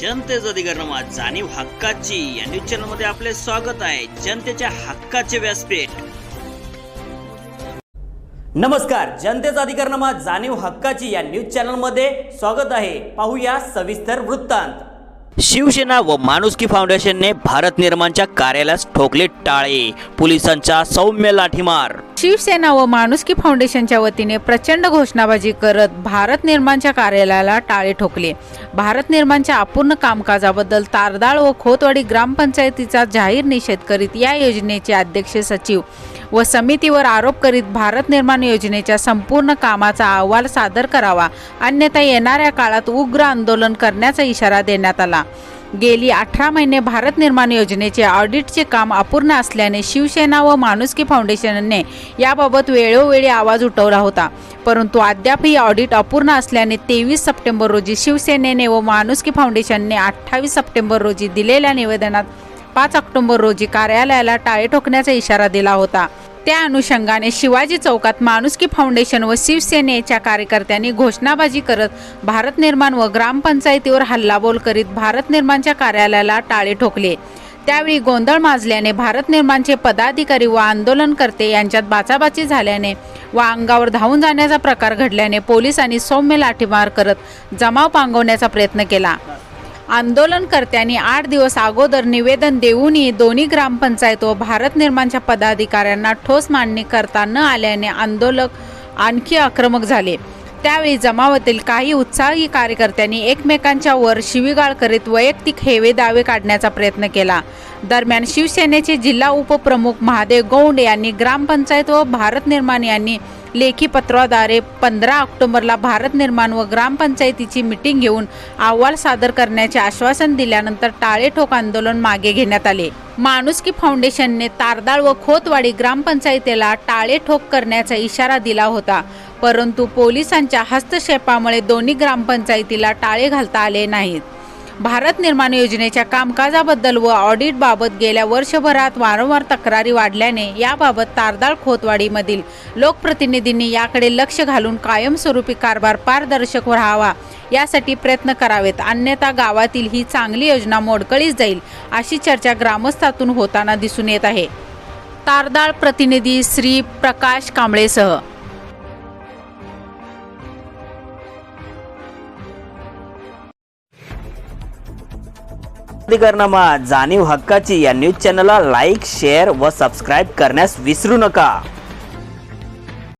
जनतेचा अधिकारणमा जाणीव हक्काची. या न्यूज चॅनलमध्ये आपले स्वागत आहे. जनतेच्या हक्काचे व्यासपीठ. नमस्कार. जनतेचा अधिकारनामा जाणीव हक्काची या न्यूज चॅनलमध्ये स्वागत आहे. पाहूया सविस्तर वृत्तांत. शिवसेना व माणुसकी फाउंडेशनने भारत निर्माणच्या कार्यालयास ठोकले टाळे. पोलिसांचा सौम्य लाठीमार. शिवसेना व माणुसकी फाउंडेशनच्या वतीने प्रचंड घोषणाबाजी करत भारत निर्माणच्या कार्यालयाला टाळे ठोकले. भारत निर्माणच्या अपूर्ण कामकाजाबद्दल तारदाळ व खोतवाडी ग्रामपंचायतीचा जाहीर निषेध करीत या योजनेचे अध्यक्ष सचिव व समितीवर आरोप करीत भारत निर्माण योजनेच्या संपूर्ण कामाचा अहवाल सादर करावा. अन्यथा येणाऱ्या काळात उग्र आंदोलन करण्याचा इशारा देण्यात आला. गेली अठरा महिने भारत निर्माण योजनेचे ऑडिटचे काम अपूर्ण असल्याने शिवसेना व माणुसकी फाउंडेशनने याबाबत वेळोवेळी आवाज उठवला होता. परंतु अद्याप ही ऑडिट अपूर्ण असल्याने तेवीस सप्टेंबर रोजी शिवसेनेने व माणुसकी फाउंडेशनने अठ्ठावीस सप्टेंबर रोजी दिलेल्या निवेदनात पाच ऑक्टोबर रोजी कार्यालयाला टाळे ठोकण्याचा इशारा दिला होता. त्या अनुषंगाने शिवाजी चौकात माणुसकी फाउंडेशन व शिवसेनेच्या कार्यकर्त्यांनी घोषणाबाजी करत भारत निर्माण व ग्रामपंचायतीवर हल्लाबोल करीत भारत निर्माणच्या कार्यालयाला टाळे ठोकले. त्यावेळी गोंधळ माजल्याने भारत निर्माणचे पदाधिकारी व आंदोलनकर्ते यांच्यात बाचाबाची झाल्याने व अंगावर धावून जाण्याचा प्रकार घडल्याने पोलिसांनी सौम्य लाठीमार करत जमाव पांगवण्याचा प्रयत्न केला. आंदोलनकर्त्यांनी आठ दिवस अगोदर निवेदन देऊनही दोन्ही ग्रामपंचायत व भारत निर्माणच्या पदाधिकाऱ्यांना ठोस मांडणी करता न आल्याने आंदोलक आणखी आक्रमक झाले. त्यावेळी जमावातील काही उत्साही कार्यकर्त्यांनी एकमेकांच्या वर शिवीगाळ करीत वैयक्तिक हेवे दावे काढण्याचा प्रयत्न केला. दरम्यान शिवसेनेचे जिल्हा उपप्रमुख महादेव गौंड यांनी ग्रामपंचायत व भारत निर्माण यांनी लेखी पत्राद्वारे पंधरा ऑक्टोबरला भारत निर्माण व ग्रामपंचायतीची मिटिंग घेऊन अहवाल सादर करण्याचे आश्वासन दिल्यानंतर टाळेठोक आंदोलन मागे घेण्यात आले. माणुसकी फाउंडेशनने तारदाळ व खोतवाडी ग्रामपंचायतीला टाळेठोक करण्याचा इशारा दिला होता. परंतु पोलिसांच्या हस्तक्षेपामुळे दोन्ही ग्रामपंचायतीला टाळे घालता आले नाहीत. भारत निर्माण योजनेच्या कामकाजाबद्दल व ऑडिटबाबत गेल्या वर्षभरात वारंवार तक्रारी वाढल्याने याबाबत तारदाळ खोतवाडीमधील लोकप्रतिनिधींनी याकडे लक्ष घालून कायमस्वरूपी कारभार पारदर्शक राहावा यासाठी प्रयत्न करावेत. अन्यथा गावातील ही चांगली योजना मोडकळीस जाईल अशी चर्चा ग्रामस्थातून होताना दिसून येत आहे. तारदाळ प्रतिनिधी श्री प्रकाश कांबळेसह अधिकारणमा जाणीव हक्काची या न्यूज चॅनलला लाईक शेअर व सबस्क्राईब करण्यास विसरू नका.